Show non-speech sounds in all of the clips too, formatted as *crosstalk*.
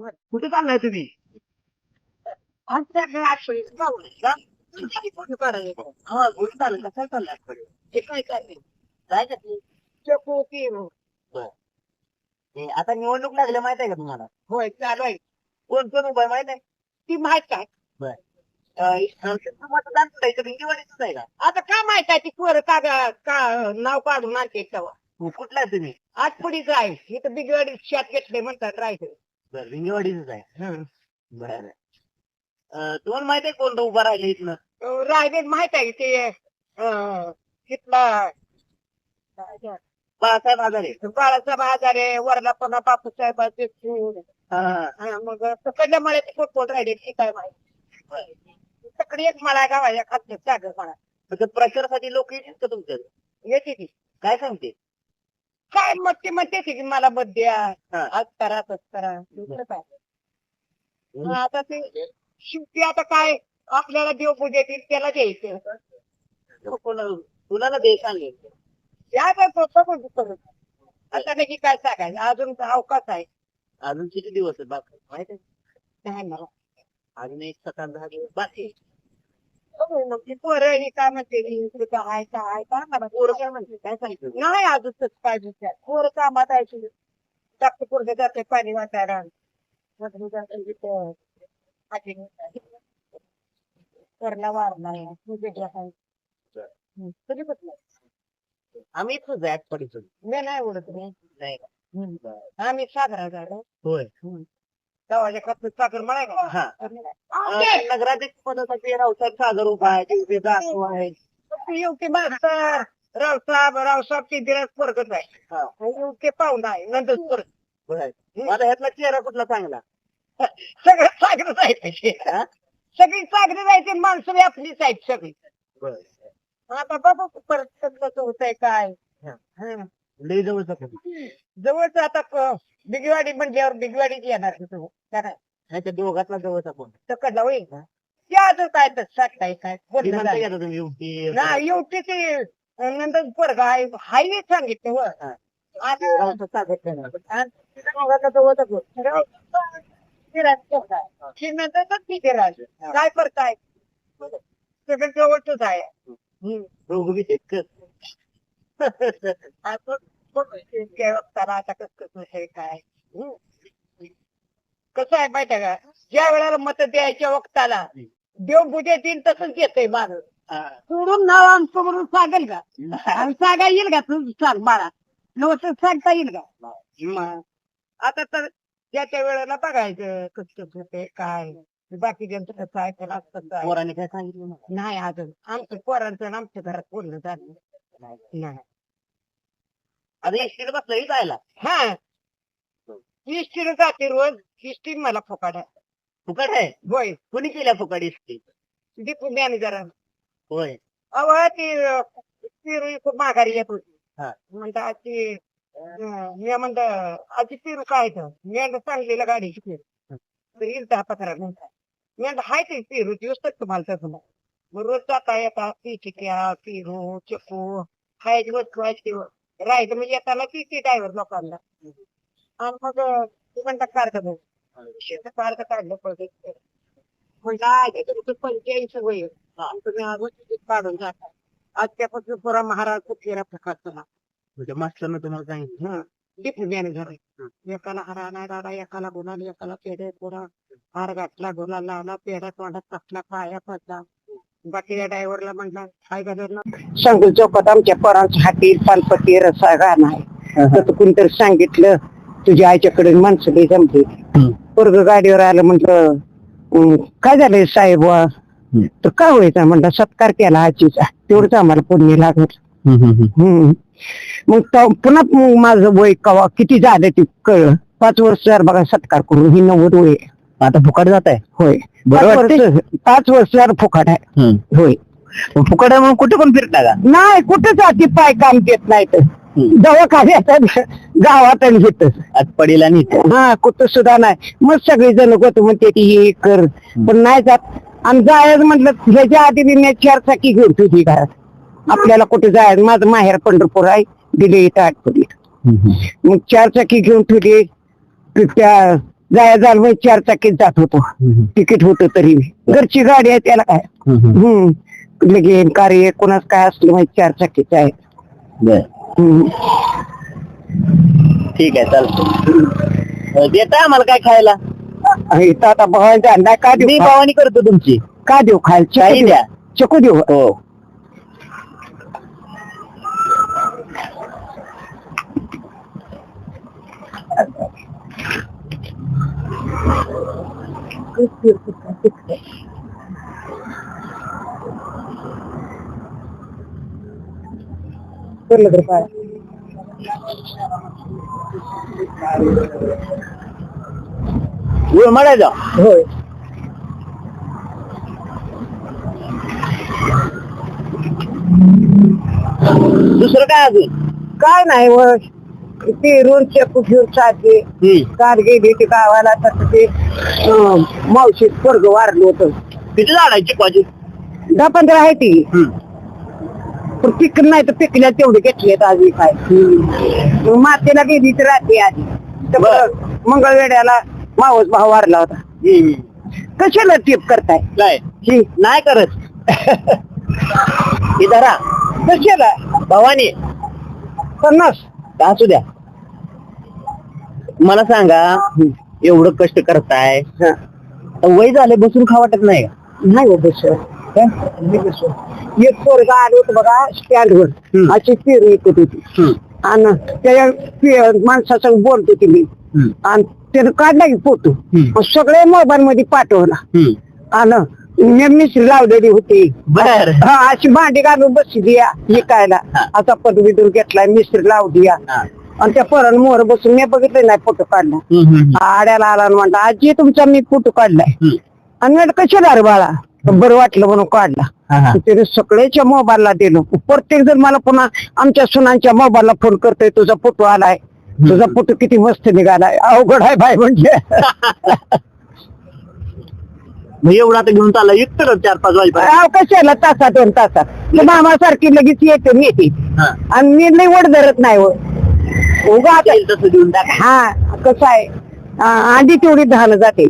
कुठे चाललाय तुम्ही? आता निवडणूक लागल्या माहीत आहे का तुम्हाला? होय चालू आहे. कोण कोण उभा माहीत आहे? ती माहीत काय मतदान करायचं निवडीच आहे का? आता काय माहीत आहे ती पोरं का नाव काढून आणते तेव्हा कुठला तुम्ही? आठपडीच आहे. इथं बिगवाडी शेत घेतले म्हणतात राहायचं बरं विंगवाडीच आहे. बरं तुम्हाला माहीत आहे कोण उभा राहिले इथनं? राहिले माहीत आहे ते अं, बाळासाहेब आजारे. बाळासाहेब आजारे वरला पण बापूसाहेब ते हा, हा. हा, मग सकडल्या ते कोण कोण राहिले ते काय माहिती? सकडे एक मला गावाच्या खाते जागा मला फक्त प्रचारासाठी लोक येतील का तुमच्या येते ती काय सांगते? काय मग ते म्हणते की मला मत द्या हा. आज करा तस करा. दुसरं काय? मग आता ते शेवटी आता काय? आपल्याला देव पूजेतील त्याला द्यायचं. कोण- कुणाला दे सांगेल या काय तो सगळं करू आता नाही काय सांगायचं? अजून अवकाश आहे. अजून किती दिवस आहेत बाकी? माहीत आहे नाही. मला अजून एक आठ दहा दिवस बाकी आहे. काय म्हणते काय काय काय मला पोरं काय म्हणते काय सांगितलं नाही काय विचार पोरं कामात आहे टाकते पोरगे जाते पाणी हाती करला वारला. कधी बसला आम्ही मी नाही. आम्ही सागरा झालो होय नगराध्यक्ष पदासाठी रावसाहेब सागर उभा आहे जातो आहे येवती मास्तर रावसाहेब रावसाहेब ती दिराज पोरगत आहे हा. येवते पाहुणा आहे नंतर होय. आता ह्यातला चेहरा कुठला चांगला सगळं सागरच आहे हा? सगळी सागरी जायचे माणसं बी आपलीच आहेत सगळी आता बाबा परत कसं होतंय काय हा. हं. लय जवळचा फोन. जवळच आता बिगवाडी म्हणल्यावर बिगवाडीच येणार नाही. दोघातला जवळचा फोन तिकडला होईल ना त्याच काय तर साठताय काय? ना येवती ते नंतर पोरगा आहे हायवे सांगितलं व. आता रावसाहेब सागर करणार. आणि तिथं दोघांचा जवळचा फोन. फिरायचं कसं आहे? फिरण्याचं तर ठीक आहे राज. काय फरक आहे सगळं जवळच आहे आता कसं हे काय. कसं आहे माहितीये का ज्या वेळेला मत द्यायच्या वक्ताला देव बुजे देईल तसंच घेतोय माणूस. सोडून नाव आमचं म्हणून सांगेल का आणि सांगा येईल का तू सांग मला नव्हतं सांगता येईल का मग आता तर त्या त्या वेळेला बघायचं कसं कसं ते काय बाकी ज्यांचं आहे पोराने काय सांगितलं? नाही अजून आमचं पोरांचं आमच्या घरात बोलणं झालं नाही आता एसटीला बसलं जायला. हा. इष्टीनं जाते रोज. इष्टी मला फुकाड आहे फुकट आहे? होय. कोणी केल्या फुकट एसटी दीपू मॅनेजर होय. अव ती पेरू खूप माघारी येत होती. म्हणता आजची मी म्हणत आजची पेरू काय तर? मी सांगलीला गाडी तर येईल दहा पंधरा मिनिटं. मी म्हणलं हाय ते पेरू दिवस तर तुम्हाला तसं. मग रोज जाता येता ती चिक्या पेरू चक्कू खायची वस्तू व्हायची राहायचं म्हणजे येताना ती ती ड्रायव्हर लोकांना. आणि मग ती म्हणतात कार्ड शेतात कार्ड काढलं पडते पंच्याऐंशी वय तुम्ही अजून तिकीट काढून जाता. आजच्यापासून पुरा महाराज फेरा प्रकार चला म्हणजे मास्टरनं तुम्हाला सांगितलं. हं. डिप्टी मॅनेजर आहे. एकाला हार नाही राहिला एकाला गुलाल एकाला पेढे पुरा हार घातला गुलाल लावला पेढा तोंडात टाकला पाया पडला. बाकीच्या ड्रायव्हरला म्हटलं काय करणार सांगूल चौकात आमच्या पोरांच्या हाती पानपट्टी रसा गाणं आहे तर कोणतरी सांगितलं तुझ्या आईच्याकडे माणसं लई जमली. पोरग गाडीवर आलं म्हटलं "अं, काय झालंय साहेब बुवा?" तर काय व्हायचं? म्हणलं सत्कार केला आजीचा तेवढंच आम्हाला पुण्य लागत. मग पुन्हा माझं वय कवा किती झालं ते कळलं. पाच वर्ष बघा सत्कार करून ही नव्वद वय. आता फुकट जात आहे. होय. बरं पाच वाटतंय? वर्ष पाच वर्ष झालं फुकट आहे. होय. फुकट आहे म्हणून कुठे पण फिरता का? नाही कुठे जाती पाय काम देत नाही तर दवाखान्यात गावात आणि इथं. आटपाडीला नीट हा कुठं सुद्धा नाही. मग सगळे जण गोत म्हणते की हे कर. पण नाही जात. आणि जायचं म्हटलं ह्याच्या आधी बी मी चार चाकी घेऊन तुझी घरात. आपल्याला कुठे जायचं? माझं माहेर पंढरपूर आहे. दिले इथं आठवडीत मग चार चाकी घेऊन ठेवली त्या जाया वय चार चाकीत जात होतो. तिकीट होतं तरी. घरची गाडी आहे त्याला काय? हम्म लगेन कार्य कोणाच काय असलं माहिती चार चाकीच आहे. ठीक आहे चालतं देता आम्हाला काय खायला? आता भावांचा अंडा का मी देऊ भावानी करतो तुमची. का देऊ खायला? चकू द्या. देऊ? चकू देऊ? हो. बोललं तर काय गुळ होय दुसरं काय अजून? काय नाही व ते चकू घेऊन चालते कार गेली ते गावाला तर ते मावशीत स्वर्ग वारलं होतं. किती झाड आहे चिकवाची दहा पंधरा आहे ती. पण पिक नाही तर पिकल्या तेवढे घेतलेत आधी काय. मग मातेला गेली तर रात्री आधी. तर बर. मंगळवेड्याला मावस भाव वारला होता. कशाला टीप करताय? काय ही. नाही करत. हे धरा कशाला? भवानी. पन्नास. असू द्या. मला सांगा एवढं कष्ट करताय. हा. वय झाले बसून खा वाटत नाही का? नाही हो बस. एक पोरगा आलो होतं बघा स्टँडवर. अशी पेरू येत होती. आणि त्या माणसासंग बोलत होती मी. आणि त्यानं काढला की फोटो. सगळे मोबाईल मध्ये पाठवला. आणि मी मिसरी लावलेली होती. बर. हा अशी भांडी घालून बसली या विकायला. आता पदवीतून घेतलाय मिसरी लावली या. आणि त्या पोरानं मोर बसून मी बघितलं नाही फोटो काढला. आड्याला आला म्हणला आजी तुमचा मी फोटो काढलाय आणि कशाला बाळा? बरं वाटलं म्हणून काढला. त्याने सगळ्याच्या मोबाईलला दिलं. प्रत्येक जण मला पुन्हा आमच्या सुनांच्या मोबाईलला फोन करतोय तुझा फोटो आलाय. तुझा फोटो किती मस्त निघालाय. अवघड आहे भाई म्हणजे *laughs* मग एवढा तर घेऊन चालला एकतर चार पाच वाजेपर्यंत. अहो, कशाला तासात दोन तासात? मामासारखी लगेच येते मी येते. हा. आणि मी लई वड धरत नाही हो. उगा आता येईल तसं देऊन टाका. हा कसं आहे? आ, आधी तेवढी धान जाते.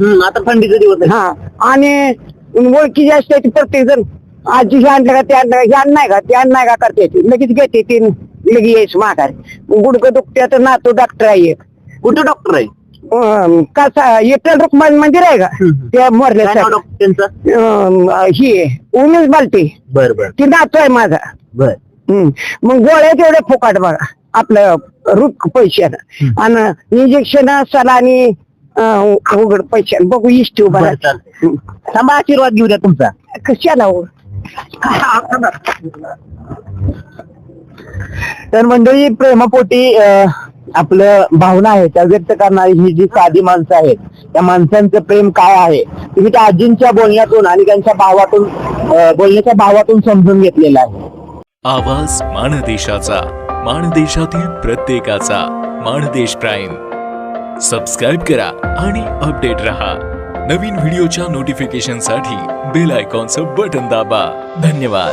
हम्म, आता थंडीचा दिवस आहे. हा आणि ओळखी जास्त आहे ती प्रत्येक जण आजी हे आणलं का ते आणलं का हे आण नाही का ते आण नाही का करते ती. लगेच घेते ती लगेच यायच माघारी. गुडघं दुखते तर नातो डॉक्टर आहे एक. कुठे डॉक्टर आहे? अं, कसा येटल रुक्मान मंदिर आहे का? हम्म. त्या काय डॉक्टर त्यांचं? ही उमेश बालते बर बर. ती नातो आहे माझा. बर. हम्म. मग गोळ्या तेवढे फुकाट बघा आपलं रुक पैशानं. आणि इंजेक्शन सलानी अं, उघड पैशानं. बघू इष्ट उभा बरं, चालतंय. थांबा आशीर्वाद घेऊ द्या तुमचा. कशाला हो? तर मंडळी प्रेमापोटी अं, आपलं भावना आहे त्या व्यक्त करणारी ही जी साधी माणसं आहेत त्या माणसांचं प्रेम काय आहे तुम्ही त्या आजींच्या बोलण्यातून आणि त्यांच्या भावातून बोलण्याच्या भावातून समजून घेतलेलं आहे. आवाज माणदेशाचा माणदेशातील प्रत्येकाचा माणदेश प्राईम. सबस्क्राईब करा आणि अपडेट रहा. नवीन व्हिडिओच्या नोटिफिकेशनसाठी बेल आयकॉनचं बटन दाबा. धन्यवाद.